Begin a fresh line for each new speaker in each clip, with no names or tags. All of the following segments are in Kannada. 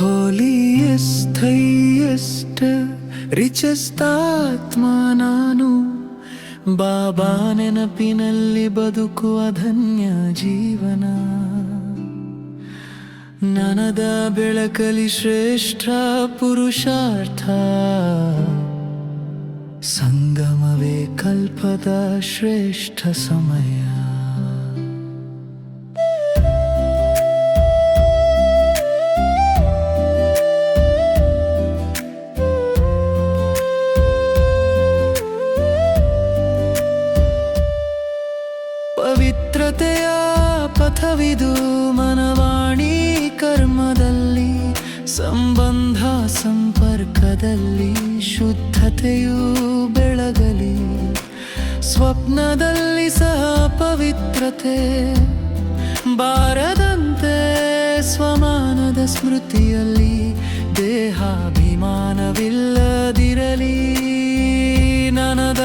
ಹೋಲಿಯೆಸ್ಟ್ ರಿಚಸ್ತಾತ್ಮ ನಾನು ಬಾಬಾ ನೆನಪಿನಲ್ಲಿ ಬದುಕುವ ಧನ್ಯ ಜೀವನ ನನದ ಬೆಳಕಲಿ ಶ್ರೇಷ್ಠ ಪುರುಷಾರ್ಥ ಸಂಗಮವೇ ಕಲ್ಪದ ಶ್ರೇಷ್ಠ ಸಮಯ ಸಂಬಂಧ ಸಂಪರ್ಕದಲ್ಲಿ, ಶುದ್ಧತೆಯು ಬೆಳಗಲಿ. ಸ್ವಪ್ನದಲ್ಲಿ ಸಹ ಪವಿತ್ರತೆ. ಬಾರದಂತೆ ಸ್ವಮಾನದ ಸ್ಮೃತಿಯಲ್ಲಿ ದೇಹಾಭಿಮಾನವಿಲ್ಲದಿರಲಿ. ನನದ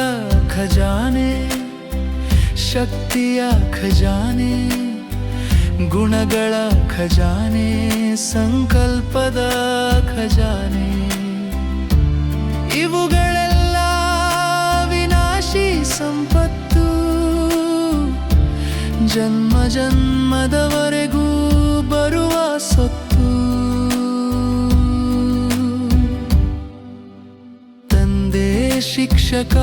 ಖಜಾನೆ, ಶಕ್ತಿಯ ಖಜಾನೆ. ಗುಣಗಳ ಖಜಾನೆ, ಸಂಕಲ್ಪದ ಖಜಾನೆ. ಇವುಗಳೆಲ್ಲ ವಿನಾಶಿ ಸಂಪತ್ತು. ಜನ್ಮ ಜನ್ಮದವರೆಗೂ ಬರುವ ಸೊತ್ತು. ತಂದೆ ಶಿಕ್ಷಕ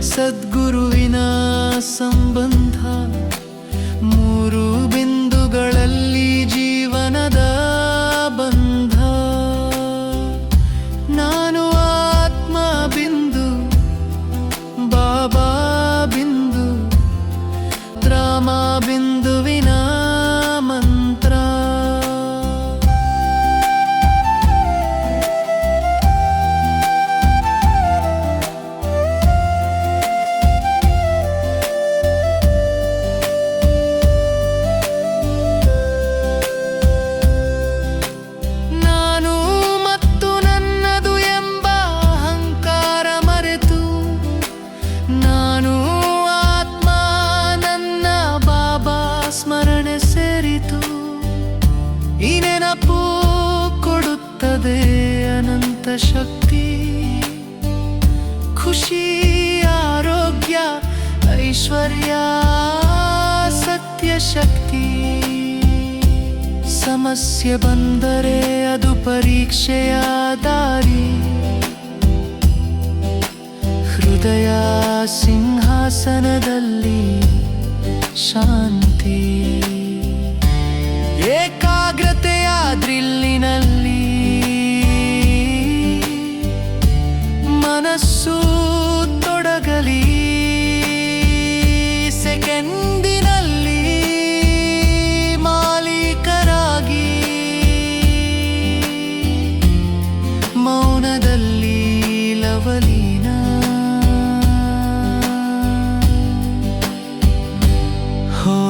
ಸದ್ಗುರುವಿನ ಸಂಬಂಧ. ಸೇರಿತು ಈ ನೆನಪು ಕೊಡುತ್ತದೆ ಅನಂತ ಶಕ್ತಿ. ಖುಷಿ, ಆರೋಗ್ಯ, ಐಶ್ವರ್ಯ ಸತ್ಯ ಶಕ್ತಿ ಸಮಸ್ಯೆ ಬಂದರೆ ಅದು ಪರೀಕ್ಷೆಯ ದಾರಿ. ಹೃದಯ ಸಿಂಹಾಸನದಲ್ಲಿ ಶಾಂತಿ.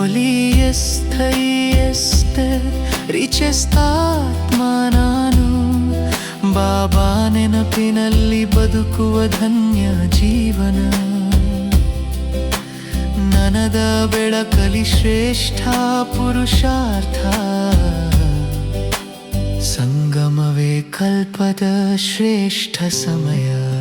ಹೋಲಿಯೆಸ್ಟ್ ರಿಚೆಸ್ತಾತ್ಮ ನಾನು ಬಾಬಾ ನೆನಪಿನಲ್ಲಿ ಬದುಕುವ ಧನ್ಯ ಜೀವನ. ನನದ ಬೆಳಕಲಿ ಶ್ರೇಷ್ಠ ಪುರುಷಾರ್ಥ. ಸಂಗಮವೇ ಕಲ್ಪದ ಶ್ರೇಷ್ಠ ಸಮಯ.